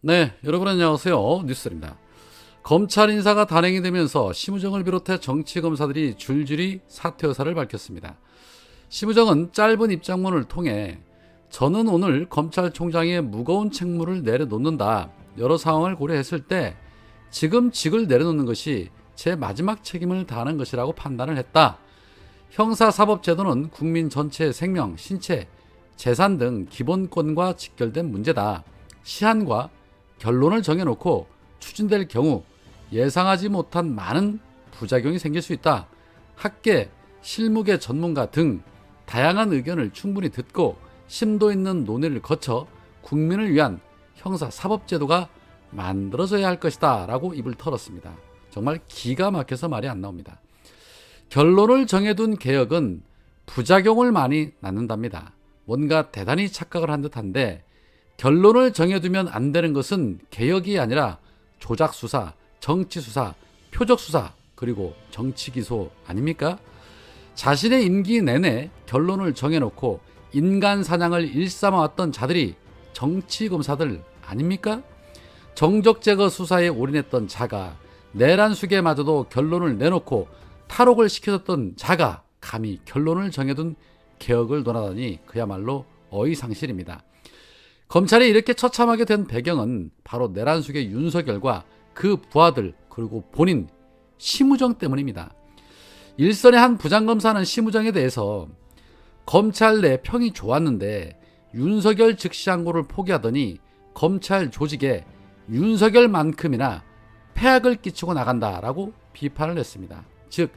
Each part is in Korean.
네, 여러분 안녕하세요. 뉴스입니다. 검찰 인사가 단행이 되면서 심우정을 비롯해 정치 검사들이 줄줄이 사퇴 의사를 밝혔습니다. 심우정은 짧은 입장문을 통해 저는 오늘 검찰총장의 무거운 책무를 내려놓는다. 여러 상황을 고려했을 때 지금 직을 내려놓는 것이 제 마지막 책임을 다하는 것이라고 판단을 했다. 형사사법제도는 국민 전체의 생명, 신체, 재산 등 기본권과 직결된 문제다. 시한과 결론을 정해놓고 추진될 경우 예상하지 못한 많은 부작용이 생길 수 있다. 학계, 실무계 전문가 등 다양한 의견을 충분히 듣고 심도 있는 논의를 거쳐 국민을 위한 형사 사법제도가 만들어져야 할 것이다. 라고 입을 털었습니다. 정말 기가 막혀서 말이 안 나옵니다. 결론을 정해둔 개혁은 부작용을 많이 낳는답니다. 뭔가 대단히 착각을 한 듯한데 결론을 정해두면 안 되는 것은 개혁이 아니라 조작 수사, 정치 수사, 표적 수사, 그리고 정치 기소 아닙니까? 자신의 임기 내내 결론을 정해놓고 인간 사냥을 일삼아왔던 자들이 정치 검사들 아닙니까? 정적 제거 수사에 올인했던 자가 내란 수계마저도 결론을 내놓고 탈옥을 시켜줬던 자가 감히 결론을 정해둔 개혁을 논하다니 그야말로 어이상실입니다. 검찰이 이렇게 처참하게 된 배경은 바로 내란숙의 윤석열과 그 부하들 그리고 본인 심우정 때문입니다. 일선의 한 부장검사는 심우정에 대해서 검찰 내 평이 좋았는데 윤석열 즉시항고를 포기하더니 검찰 조직에 윤석열만큼이나 폐악을 끼치고 나간다라고 비판을 했습니다. 즉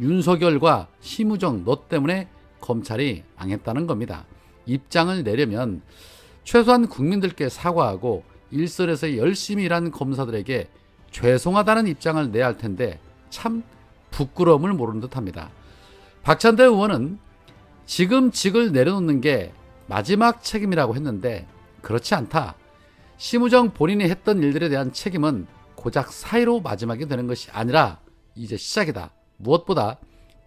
윤석열과 심우정 너 때문에 검찰이 망했다는 겁니다. 입장을 내려면 최소한 국민들께 사과하고 일선에서 열심히 일한 검사들에게 죄송하다는 입장을 내야 할 텐데 참 부끄러움을 모르는 듯합니다. 박찬대 의원은 지금 직을 내려놓는 게 마지막 책임이라고 했는데 그렇지 않다. 심우정 본인이 했던 일들에 대한 책임은 고작 사이로 마지막이 되는 것이 아니라 이제 시작이다. 무엇보다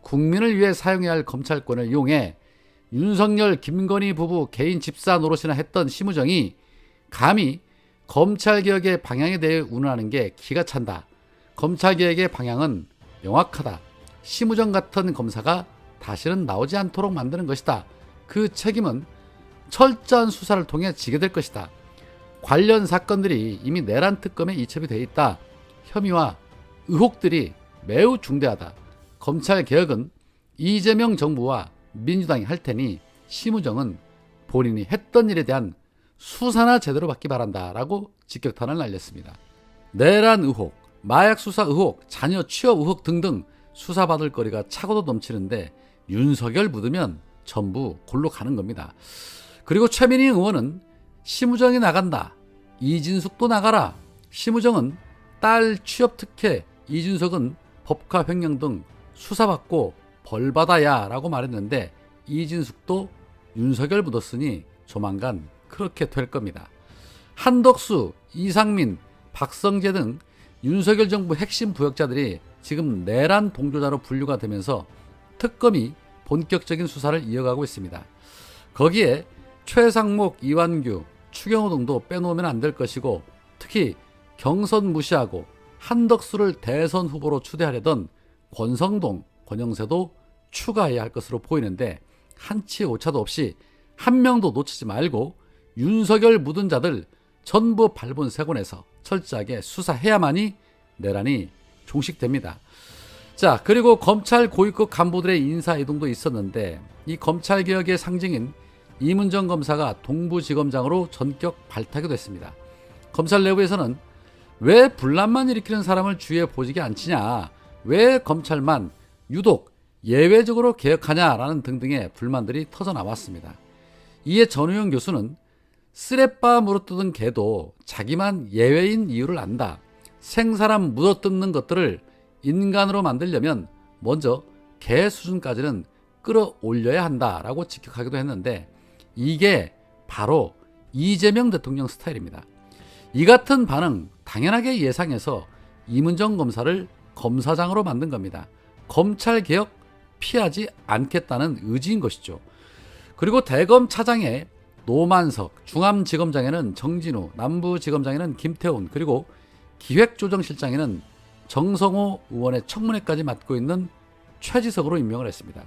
국민을 위해 사용해야 할 검찰권을 이용해 윤석열, 김건희 부부 개인 집사 노릇이나 했던 심우정이 감히 검찰개혁의 방향에 대해 운운하는 게 기가 찬다. 검찰개혁의 방향은 명확하다. 심우정 같은 검사가 다시는 나오지 않도록 만드는 것이다. 그 책임은 철저한 수사를 통해 지게 될 것이다. 관련 사건들이 이미 내란 특검에 이첩이 돼 있다. 혐의와 의혹들이 매우 중대하다. 검찰 개혁은 이재명 정부와 민주당이 할 테니 심우정은 본인이 했던 일에 대한 수사나 제대로 받기 바란다라고 직격탄을 날렸습니다. 내란 의혹, 마약 수사 의혹, 자녀 취업 의혹 등등 수사받을 거리가 차고도 넘치는데 윤석열 묻으면 전부 골로 가는 겁니다. 그리고 최민희 의원은 심우정이 나간다. 이진숙도 나가라. 심우정은 딸 취업 특혜, 이준석은 법과 횡령 등 수사받고 벌받아야 라고 말했는데 이진숙도 윤석열 묻었으니 조만간 그렇게 될 겁니다. 한덕수, 이상민, 박성재 등 윤석열 정부 핵심 부역자들이 지금 내란 동조자로 분류가 되면서 특검이 본격적인 수사를 이어가고 있습니다. 거기에 최상목, 이완규, 추경호 등도 빼놓으면 안 될 것이고 특히 경선 무시하고 한덕수를 대선 후보로 추대하려던 권성동, 권영세도 추가해야 할 것으로 보이는데 한치의 오차도 없이 한 명도 놓치지 말고 윤석열 묻은 자들 전부 밟은 세곤에서 철저하게 수사해야만이 내란이 종식됩니다. 자, 그리고 검찰 고위급 간부들의 인사 이동도 있었는데 이 검찰 개혁의 상징인 이문정 검사가 동부지검장으로 전격 발탁이 됐습니다. 검찰 내부에서는 왜 분란만 일으키는 사람을 주위에 보직에 앉히냐, 왜 검찰만 유독 예외적으로 개혁하냐라는 등등의 불만들이 터져 나왔습니다. 이에 전우영 교수는 쓰레빠 물어뜯은 개도 자기만 예외인 이유를 안다. 생사람 물어뜯는 것들을 인간으로 만들려면 먼저 개 수준까지는 끌어올려야 한다라고 직격하기도 했는데 이게 바로 이재명 대통령 스타일입니다. 이 같은 반응 당연하게 예상해서 이문정 검사를 검사장으로 만든 겁니다. 검찰 개혁 피하지 않겠다는 의지인 것이죠. 그리고 대검 차장에 노만석, 중암지검장에는 정진우, 남부지검장에는 김태훈, 그리고 기획조정실장에는 정성호 의원의 청문회까지 맡고 있는 최지석으로 임명을 했습니다.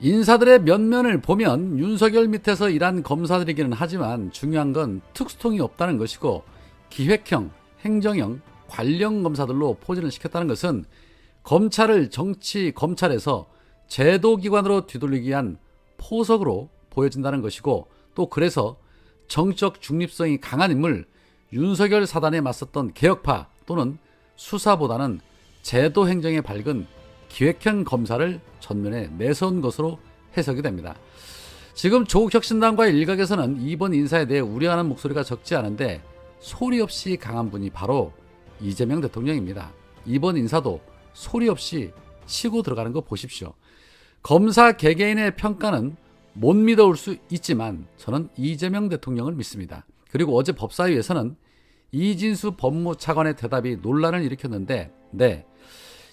인사들의 면면을 보면 윤석열 밑에서 일한 검사들이기는 하지만 중요한 건 특수통이 없다는 것이고 기획형, 행정형, 관련 검사들로 포진을 시켰다는 것은 검찰을 정치 검찰에서 제도기관으로 뒤돌리기 위한 포석으로 보여진다는 것이고 또 그래서 정적 중립성이 강한 인물 윤석열 사단에 맞섰던 개혁파 또는 수사보다는 제도 행정에 밝은 기획형 검사를 전면에 내세운 것으로 해석이 됩니다. 지금 조국혁신당과 일각에서는 이번 인사에 대해 우려하는 목소리가 적지 않은데 소리 없이 강한 분이 바로 이재명 대통령입니다. 이번 인사도 소리 없이 치고 들어가는 거 보십시오. 검사 개개인의 평가는 못 믿어올 수 있지만 저는 이재명 대통령을 믿습니다. 그리고 어제 법사위에서는 이진수 법무차관의 대답이 논란을 일으켰는데, 네.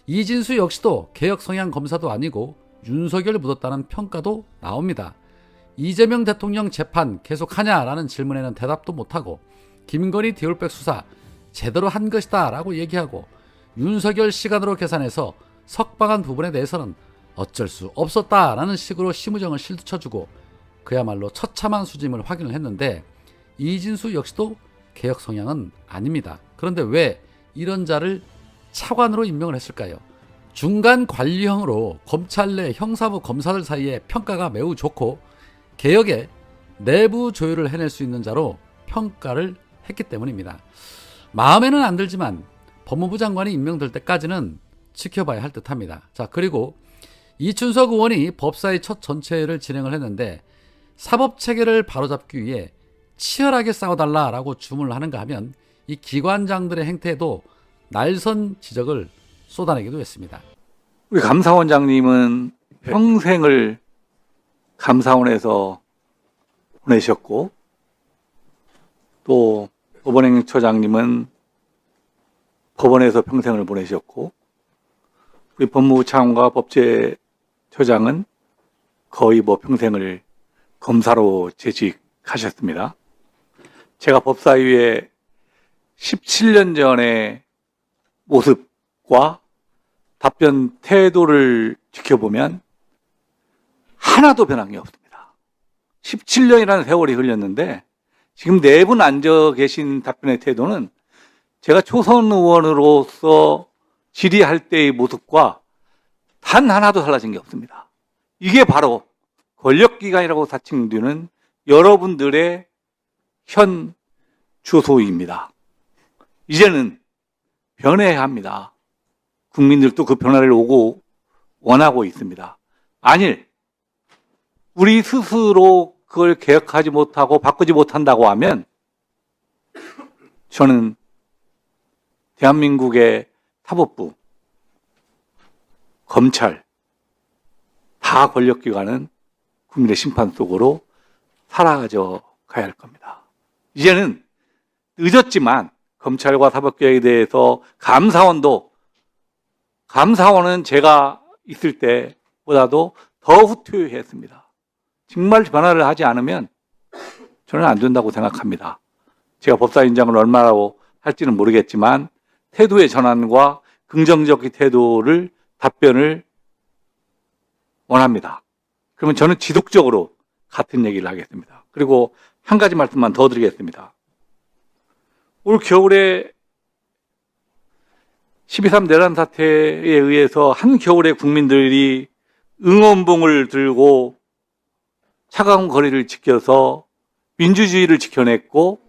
이진수 역시도 개혁 성향 검사도 아니고 윤석열 묻었다는 평가도 나옵니다. 이재명 대통령 재판 계속하냐라는 질문에는 대답도 못하고 김건희 디올백 수사 제대로 한 것이다 라고 얘기하고 윤석열 시간으로 계산해서 석방한 부분에 대해서는 어쩔 수 없었다라는 식으로 심우정을 실드 쳐주고 그야말로 처참한 수짐을 확인을 했는데 이진수 역시도 개혁 성향은 아닙니다. 그런데 왜 이런 자를 차관으로 임명을 했을까요? 중간 관리형으로 검찰 내 형사부 검사들 사이에 평가가 매우 좋고 개혁에 내부 조율을 해낼 수 있는 자로 평가를 했기 때문입니다. 마음에는 안 들지만 법무부 장관이 임명될 때까지는 지켜봐야 할 듯합니다. 자 그리고 이춘석 의원이 법사위 첫 전체를 진행을 했는데 사법 체계를 바로잡기 위해 치열하게 싸워달라라고 주문을 하는가 하면 이 기관장들의 행태에도 날선 지적을 쏟아내기도 했습니다. 우리 감사원장님은 평생을 감사원에서 보내셨고 또 법원행처장님은 법원에서 평생을 보내셨고 우리 법무부 차관과 법제처장은 거의 뭐 평생을 검사로 재직하셨습니다. 제가 법사위에 17년 전의 모습과 답변 태도를 지켜보면 하나도 변한 게 없습니다. 17년이라는 세월이 흘렸는데 지금 네 분 앉아 계신 답변의 태도는 제가 초선 의원으로서 질의할 때의 모습과 단 하나도 달라진 게 없습니다. 이게 바로 권력기관이라고 사칭되는 여러분들의 현 주소입니다. 이제는 변해야 합니다. 국민들도 그 변화를 오고 원하고 있습니다. 아닐. 우리 스스로 그걸 개혁하지 못하고 바꾸지 못한다고 하면 저는 대한민국의 사법부, 검찰, 다 권력기관은 국민의 심판 속으로 사라져 가야 할 겁니다. 이제는 늦었지만 검찰과 사법개혁에 대해서 감사원도 감사원은 제가 있을 때보다도 더 후퇴했습니다. 정말 변화를 하지 않으면 저는 안 된다고 생각합니다. 제가 법사위원장을 얼마나 할지는 모르겠지만 태도의 전환과 긍정적 인 태도를 답변을 원합니다. 그러면 저는 지속적으로 같은 얘기를 하겠습니다. 그리고 한 가지 말씀만 더 드리겠습니다. 올 겨울에 12.3 내란 사태에 의해서 한겨울에 국민들이 응원봉을 들고 차가운 거리를 지켜서 민주주의를 지켜냈고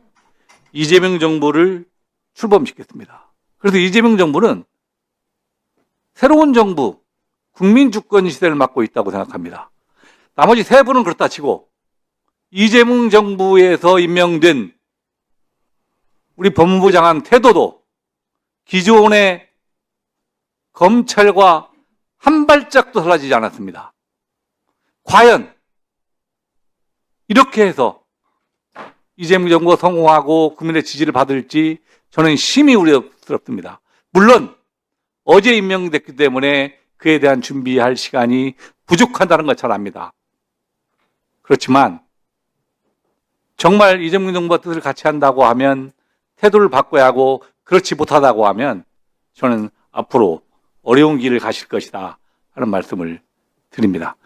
이재명 정부를 출범시켰습니다. 그래서 이재명 정부는 새로운 정부, 국민 주권 시대를 맡고 있다고 생각합니다. 나머지 세 분은 그렇다 치고 이재명 정부에서 임명된 우리 법무부 장관 태도도 기존의 검찰과 한 발짝도 달라지지 않았습니다. 과연 이렇게 해서 이재명 정부가 성공하고 국민의 지지를 받을지 저는 심히 우려스럽습니다. 물론 어제 임명됐기 때문에 그에 대한 준비할 시간이 부족하다는 걸잘 압니다. 그렇지만 정말 이재명 정부와 뜻을 같이 한다고 하면 태도를 바꿔야 하고 그렇지 못하다고 하면 저는 앞으로 어려운 길을 가실 것이다 하는 말씀을 드립니다.